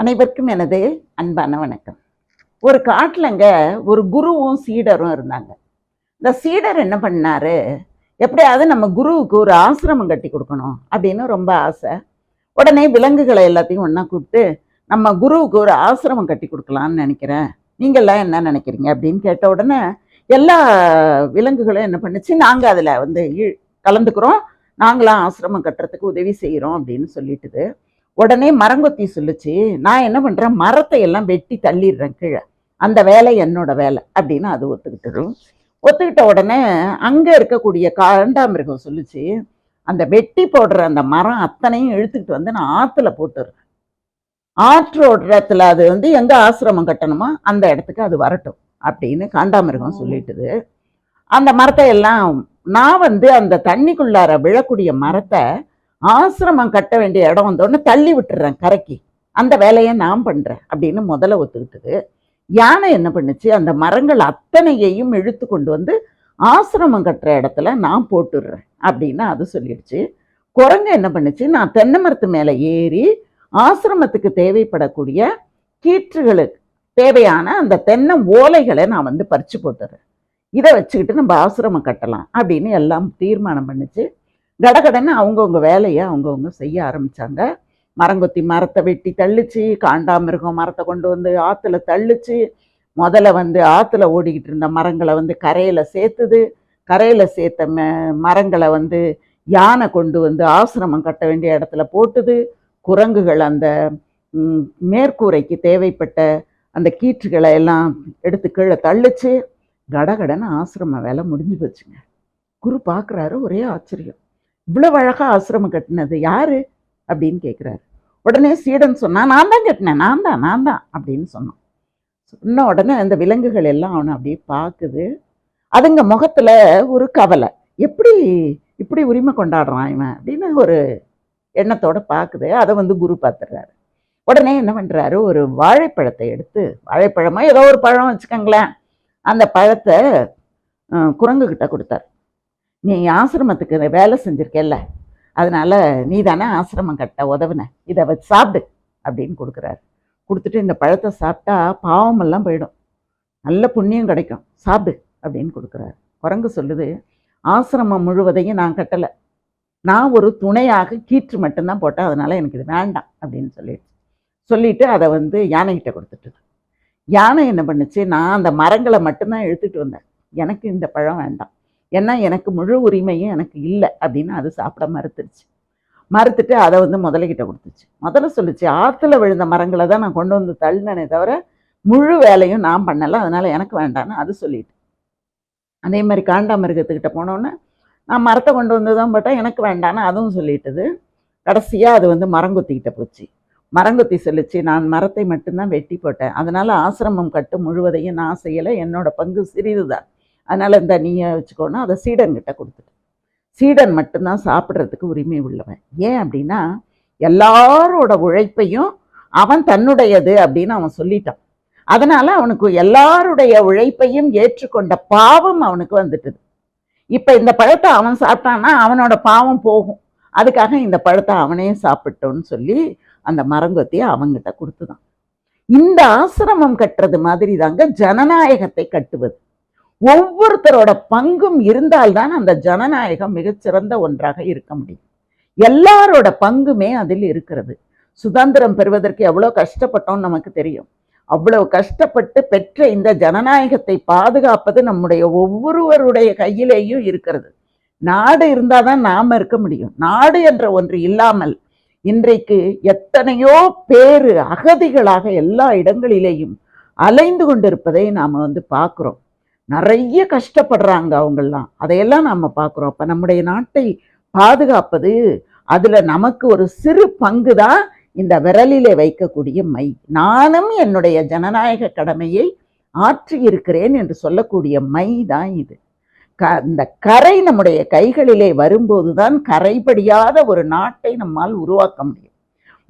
அனைவருக்கும் எனது அன்பான வணக்கம். ஒரு காட்டிலங்க ஒரு குருவும் சீடரும் இருந்தாங்க. இந்த சீடர் என்ன பண்ணார்? எப்படியாவது நம்ம குருவுக்கு ஒரு ஆசிரமம் கட்டி கொடுக்கணும் அப்படின்னு ரொம்ப ஆசை. உடனே விலங்குகளை எல்லாத்தையும் ஒன்றா கூப்பிட்டு நம்ம குருவுக்கு ஒரு ஆசிரமம் கட்டி கொடுக்கலான்னு நினைக்கிறேன். நீங்கள்லாம் என்ன நினைக்கிறீங்க? அப்படின்னு கேட்ட உடனே எல்லா விலங்குகளும் என்ன பண்ணுச்சு நாங்கள் அதில் வந்து கலந்துக்கிறோம். நாங்களாம் ஆசிரமம் கட்டுறதுக்கு உதவி செய்கிறோம் அப்படின்னு சொல்லிட்டுது. உடனே மரங்கொத்தி சொல்லுச்சு நான் என்ன பண்ணுறேன் மரத்தை எல்லாம் வெட்டி தள்ளிடுறேன் கீழே. அந்த வேலை என்னோட வேலை. அப்படின்னு அது ஒத்துக்கிட்டுரும் ஒத்துக்கிட்ட உடனே அங்கே இருக்கக்கூடிய காண்டாமிருகம் சொல்லுச்சு அந்த வெட்டி போடுற அந்த மரம் அத்தனையும் இழுத்துக்கிட்டு வந்து நான் ஆற்றுல போட்டுடுறேன். ஆற்றோட்டத்தில் அது வந்து எங்கே ஆசிரமம் கட்டணுமோ அந்த இடத்துக்கு அது வரட்டும். அப்படின்னு காண்டாமிருகம் சொல்லிட்டுது. அந்த மரத்தை எல்லாம் நான் வந்து அந்த தண்ணிக்குள்ளார விழக்கூடிய மரத்தை ஆசிரமம் கட்ட வேண்டிய இடம் வந்தோடனே தள்ளி விட்டுறேன் கரைக்கு. அந்த வேலையை நான் பண்ணுறேன் அப்படின்னு முதல்ல ஒத்துக்கிட்டது. யானை என்ன பண்ணுச்சு? அந்த மரங்கள் அத்தனையையும் இழுத்து கொண்டு வந்து ஆசிரமம் கட்டுற இடத்துல நான் போட்டுடுறேன் அப்படின்னு அது சொல்லிடுச்சு. குரங்கு என்ன பண்ணுச்சு? நான் தென்னை மரத்து மேலே ஏறி ஆசிரமத்துக்கு தேவைப்படக்கூடிய கீற்றுகளுக்கு தேவையான அந்த தென்னை ஓலைகளை நான் வந்து பறித்து போட்டுறேன் இதை வச்சுக்கிட்டு நம்ம ஆசிரமம் கட்டலாம் அப்படின்னு எல்லாம் தீர்மானம் பண்ணுச்சு. கடகடன்னு அவங்கவுங்க வேலையை அவங்கவுங்க செய்ய ஆரம்பித்தாங்க மரங்கொத்தி மரத்தை வெட்டி தள்ளிச்சு காண்டாமிருகம் மரத்தை கொண்டு வந்து ஆற்றுல தள்ளிச்சு முதல்ல வந்து ஆற்றுல ஓடிக்கிட்டு இருந்த மரங்களை வந்து கரையில் சேர்த்துது. கரையில் சேர்த்த மரங்களை வந்து யானை கொண்டு வந்து ஆசிரமம் கட்ட வேண்டிய இடத்துல போட்டுது. குரங்குகள் அந்த மேற்கூரைக்கு தேவைப்பட்ட அந்த கீற்றுகளை எல்லாம் எடுத்து கீழே தள்ளிச்சு கடகடன்னு ஆசிரம வேலை முடிஞ்சு போச்சுங்க. குரு பார்க்குறாரு ஒரே ஆச்சரியம். இவ்வளோ அழகாக ஆசிரமம் கட்டினது யாரு? அப்படின்னு கேட்குறாரு உடனே சீடன் சொன்னான் நான் தான் கட்டினேன் நான் தான் நான் தான் அப்படின்னு சொன்னான். சொன்ன உடனே அந்த விலங்குகள் எல்லாம் அவனை அப்படியே பார்க்குது அதுங்க முகத்தில் ஒரு கவலை. எப்படி இப்படி உரிமை கொண்டாடுறான் இவன்? அப்படின்னு ஒரு எண்ணத்தோட பார்க்குது அதை வந்து குரு பார்த்துடுறாரு உடனே என்ன பண்ணுறாரு ஒரு வாழைப்பழத்தை எடுத்து வாழைப்பழமாக ஏதோ ஒரு பழம் வச்சுக்கோங்களேன். அந்த பழத்தை குரங்குகிட்ட கொடுத்தாரு. நீ ஆசிரமத்துக்கு வேலை செஞ்சிருக்கேல்ல அதனால் நீ தானே ஆசிரமம் கட்ட உதவுன. இதை வச்சு சாப்பிடு அப்படின்னு கொடுக்குறாரு. கொடுத்துட்டு இந்த பழத்தை சாப்பிட்டா பாவமெல்லாம் போயிடும். நல்ல புண்ணியம் கிடைக்கும். சாப்பிடு அப்படின்னு கொடுக்குறாரு. குரங்கு சொல்லுது ஆசிரமம் முழுவதையும் நான் கட்டலை. நான் ஒரு துணையாக கீற்று மட்டும்தான் போட்டேன். அதனால் எனக்கு இது வேண்டாம் அப்படின்னு சொல்லிடுச்சு. சொல்லிட்டு அதை வந்து யானைகிட்ட கொடுத்துட்டு யானை என்ன பண்ணுச்சு நான் அந்த மரங்களை மட்டும்தான் இழுத்துட்டு வந்தேன். எனக்கு இந்த பழம் வேண்டாம். ஏன்னா எனக்கு முழு உரிமையும் எனக்கு இல்லை அப்படின்னு அது சாப்பிட மறுத்துருச்சு. மறுத்துட்டு அதை வந்து முதலைகிட்ட கொடுத்துச்சு. முதல்ல சொல்லுச்சு ஆற்றுல விழுந்த மரங்களை தான் நான் கொண்டு வந்து தள்ளினே தவிர முழு வேலையும் நான் பண்ணலை அதனால எனக்கு வேண்டான்னு அது சொல்லிட்டு. அதே மாதிரி காண்டாமிருகத்துக்கிட்ட போனோன்னே நான் மரத்தை கொண்டு வந்து தான் போட்டேன் எனக்கு வேண்டான்னு அதுவும் சொல்லிட்டுது. கடைசியாக அது வந்து மரங்கொத்திக்கிட்ட போச்சு. மரங்கொத்தி சொல்லுச்சு நான் மரத்தை மட்டும்தான் வெட்டி போட்டேன். அதனால ஆசிரமம் கட்டு முழுவதையும் நான் செய்யலை. என்னோட பங்கு சிறிதுதான். அதனால இந்த நீயே வச்சுக்கோன்னா அதை சீடன்கிட்ட கொடுத்துட்டு சீடன் மட்டும்தான் சாப்பிட்றதுக்கு உரிமை உள்ளவன். ஏன் அப்படின்னா எல்லாரோட உழைப்பையும் அவன் தன்னுடையது அப்படின்னு அவன் சொல்லிட்டான். அதனால அவனுக்கு எல்லாருடைய உழைப்பையும் ஏற்றுக்கொண்ட பாவம் அவனுக்கு வந்துட்டுது. இப்போ இந்த பழத்தை அவன் சாப்பிட்டான்னா அவனோட பாவம் போகும். அதுக்காக இந்த பழத்தை அவனே சாப்பிட்டோன்னு சொல்லி அந்த மரங்கொத்தியை அவங்கிட்ட கொடுத்துதான். இந்த ஆசிரமம் கட்டுறது மாதிரி தாங்க ஜனநாயகத்தை கட்டுவது. ஒவ்வொருத்தரோட பங்கும் இருந்தால்தான் அந்த ஜனநாயகம் மிகச்சிறந்த ஒன்றாக இருக்க முடியும். எல்லாரோட பங்குமே அதில் இருக்கிறது. சுதந்திரம் பெறுவதற்கு எவ்வளோ கஷ்டப்பட்டோம்னு நமக்கு தெரியும். அவ்வளவு கஷ்டப்பட்டு பெற்ற இந்த ஜனநாயகத்தை பாதுகாப்பது நம்முடைய ஒவ்வொருவருடைய கையிலேயும் இருக்கிறது. நாடு இருந்தால் தான் நாம் இருக்க முடியும். நாடு என்ற ஒன்று இல்லாமல் இன்றைக்கு எத்தனையோ பேர் அகதிகளாக எல்லா இடங்களிலேயும் அலைந்து கொண்டிருப்பதை நாம் வந்து பார்க்குறோம். நிறைய கஷ்டப்படுறாங்க அவங்கெல்லாம். அதையெல்லாம் நாம் பார்க்குறோம். அப்போ நம்முடைய நாட்டை பாதுகாப்பது அதில் நமக்கு ஒரு சிறு பங்கு தான் இந்த விரலிலே வைக்கக்கூடிய மை நானும் என்னுடைய ஜனநாயக கடமையை ஆற்றி இருக்கிறேன் என்று சொல்லக்கூடிய மை தான் இது. க இந்த கரை நம்முடைய கைகளிலே வரும்போது தான் கரைபடியாத ஒரு நாட்டை நம்மால் உருவாக்க முடியும்.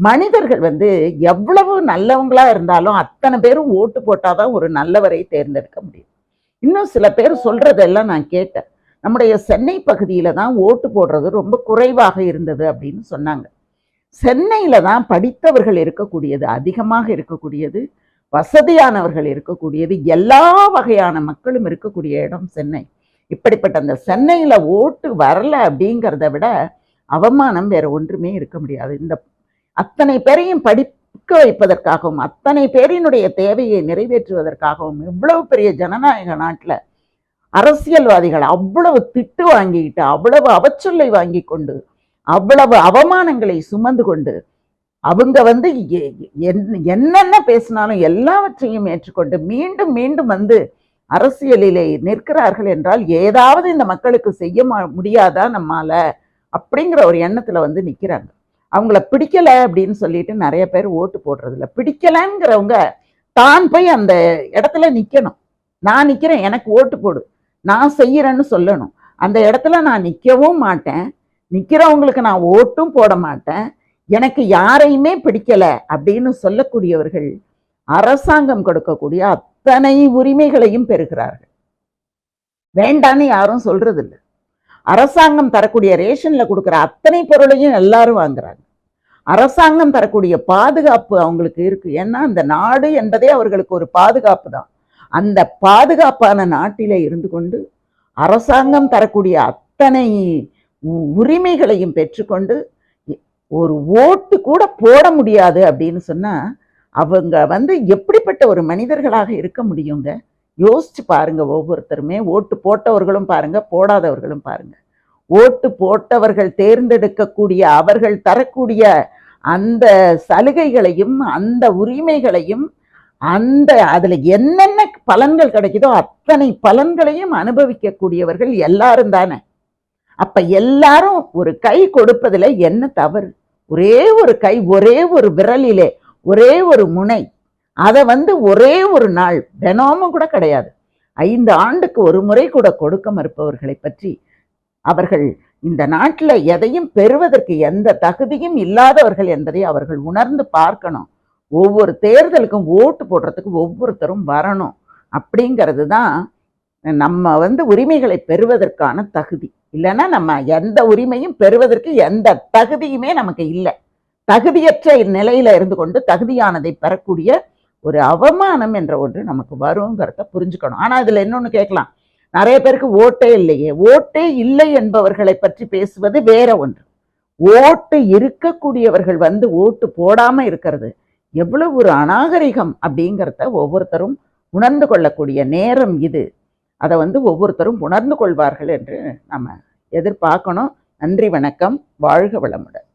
மனிதர்கள் வந்து எவ்வளவு நல்லவங்களா இருந்தாலும் அத்தனை பேரும் ஓட்டு போட்டாதான் ஒரு நல்லவரை தேர்ந்தெடுக்க முடியும். இன்னும் சில பேர் சொல்றதெல்லாம் நான் கேட்டேன். நம்முடைய சென்னை பகுதியில் தான் ஓட்டு போடுறது ரொம்ப குறைவாக இருந்தது அப்படின்னு சொன்னாங்க. சென்னையில் தான் படித்தவர்கள் இருக்கக்கூடியது அதிகமாக இருக்கக்கூடியது வசதியானவர்கள் இருக்கக்கூடியது எல்லா வகையான மக்களும் இருக்கக்கூடிய இடம் சென்னை. இப்படிப்பட்ட அந்த சென்னையில் ஓட்டு வரல அப்படிங்கிறத விட அவமானம் வேற ஒன்றுமே இருக்க முடியாது. இந்த அத்தனை பேரையும் படி படிக்க வைப்பதற்காகவும் அத்தனை பேரினுடைய தேவையை நிறைவேற்றுவதற்காகவும் இவ்வளவு பெரிய ஜனநாயக நாட்டுல அரசியல்வாதிகள் அவ்வளவு திட்டு வாங்கிக்கிட்டு அவ்வளவு அவச்சொல்லை வாங்கி கொண்டு அவ்வளவு அவமானங்களை சுமந்து கொண்டு அவங்க வந்து என்னென்ன பேசினாலும் எல்லாவற்றையும் ஏற்றுக்கொண்டு மீண்டும் மீண்டும் வந்து அரசியலிலே நிற்கிறார்கள் என்றால் ஏதாவது இந்த மக்களுக்கு செய்ய முடியாதா நம்மால அப்படிங்கிற ஒரு எண்ணத்துல வந்து நிற்கிறாங்க அவங்கள பிடிக்கல அப்படின்னு சொல்லிட்டு நிறைய பேர் ஓட்டு போடுறது இல்ல தான் போய் அந்த இடத்துல நிக்கணும். நான் நிக்கிறேன் எனக்கு ஓட்டு போடு. நான் செய்யறேன்னு சொல்லணும். அந்த இடத்துல நான் நிக்கவும் மாட்டேன். நிக்கிறவங்களுக்கு நான் ஓட்டும் போட மாட்டேன். எனக்கு யாரையுமே பிடிக்கல அப்படின்னு சொல்லக்கூடியவர்கள் அரசாங்கம் கொடுக்கக்கூடிய அத்தனை உரிமைகளையும் பெறுகிறார்கள். வேண்டான்னு யாரும் சொல்றதில்லை. அரசாங்கம் தரக்கூடிய ரேஷனில் கொடுக்குற அத்தனை பொருளையும் எல்லாரும் வாங்குறாங்க. அரசாங்கம் தரக்கூடிய பாதுகாப்பு அவங்களுக்கு இருக்கு. ஏன்னா அந்த நாடு என்பதே அவர்களுக்கு ஒரு பாதுகாப்பு தான். அந்த பாதுகாப்பான நாட்டில் இருந்து கொண்டு அரசாங்கம் தரக்கூடிய அத்தனை உ- உரிமைகளையும் பெற்றுக்கொண்டு ஒரு ஓட்டு கூட போட முடியாது அப்படின்னு சொன்னா அவங்க வந்து எப்படிப்பட்ட ஒரு மனிதர்களாக இருக்க முடியுங்க? யோசிச்சு பாருங்க ஒவ்வொருத்தருமே. ஓட்டு போட்டவர்களும் பாருங்க போடாதவர்களும் பாருங்க. ஓட்டு போட்டவர்கள் தேர்ந்தெடுக்கக்கூடிய அவர்கள் தரக்கூடிய அந்த சலுகைகளையும் அந்த உரிமைகளையும் அந்த அதில் என்னென்ன பலன்கள் கிடைக்குதோ அத்தனை பலன்களையும் அனுபவிக்கக்கூடியவர்கள் எல்லாரும் தானே. அப்போ எல்லாரும் ஒரு கை கொடுப்பதில் என்ன தவறு? ஒரே ஒரு கை ஒரே ஒரு விரலிலே ஒரே ஒரு முனை. அதை வந்து ஒரே ஒரு நாள் தினமும் கூட கிடையாது. ஐந்து ஆண்டுக்கு ஒரு முறை கூட கொடுக்க மறுப்பவர்களை பற்றி அவர்கள் இந்த நாட்டில் எதையும் பெறுவதற்கு எந்த தகுதியும் இல்லாதவர்கள் என்பதை அவர்கள் உணர்ந்து பார்க்கணும். ஒவ்வொரு தேர்தலுக்கும் ஓட்டு போடுறதுக்கு ஒவ்வொருத்தரும் வரணும். அப்படிங்கிறது தான் நம்ம வந்து உரிமைகளை பெறுவதற்கான தகுதி. இல்லைன்னா நம்ம எந்த உரிமையும் பெறுவதற்கு எந்த தகுதியுமே நமக்கு இல்லை. தகுதியற்ற நிலையில இருந்து கொண்டு தகுதியானதை பெறக்கூடிய ஒரு அவமானம் என்ற ஒன்று நமக்கு வருங்கிறத புரிஞ்சுக்கணும். ஆனால் அதில் இன்னொன்று கேட்கலாம். நிறைய பேருக்கு ஓட்டே இல்லையே. ஓட்டே இல்லை என்பவர்களை பற்றி பேசுவது வேற ஒன்று. ஓட்டு இருக்கக்கூடியவர்கள் வந்து ஓட்டு போடாமல் இருக்கிறது எவ்வளவு ஒரு அநாகரிகம் அப்படிங்கிறத ஒவ்வொருத்தரும் உணர்ந்து கொள்ளக்கூடிய நேரம் இது. அதை வந்து ஒவ்வொருத்தரும் உணர்ந்து கொள்வார்கள் என்று நம்ம எதிர்பார்க்கணும். நன்றி வணக்கம். வாழ்க வளமுடன்.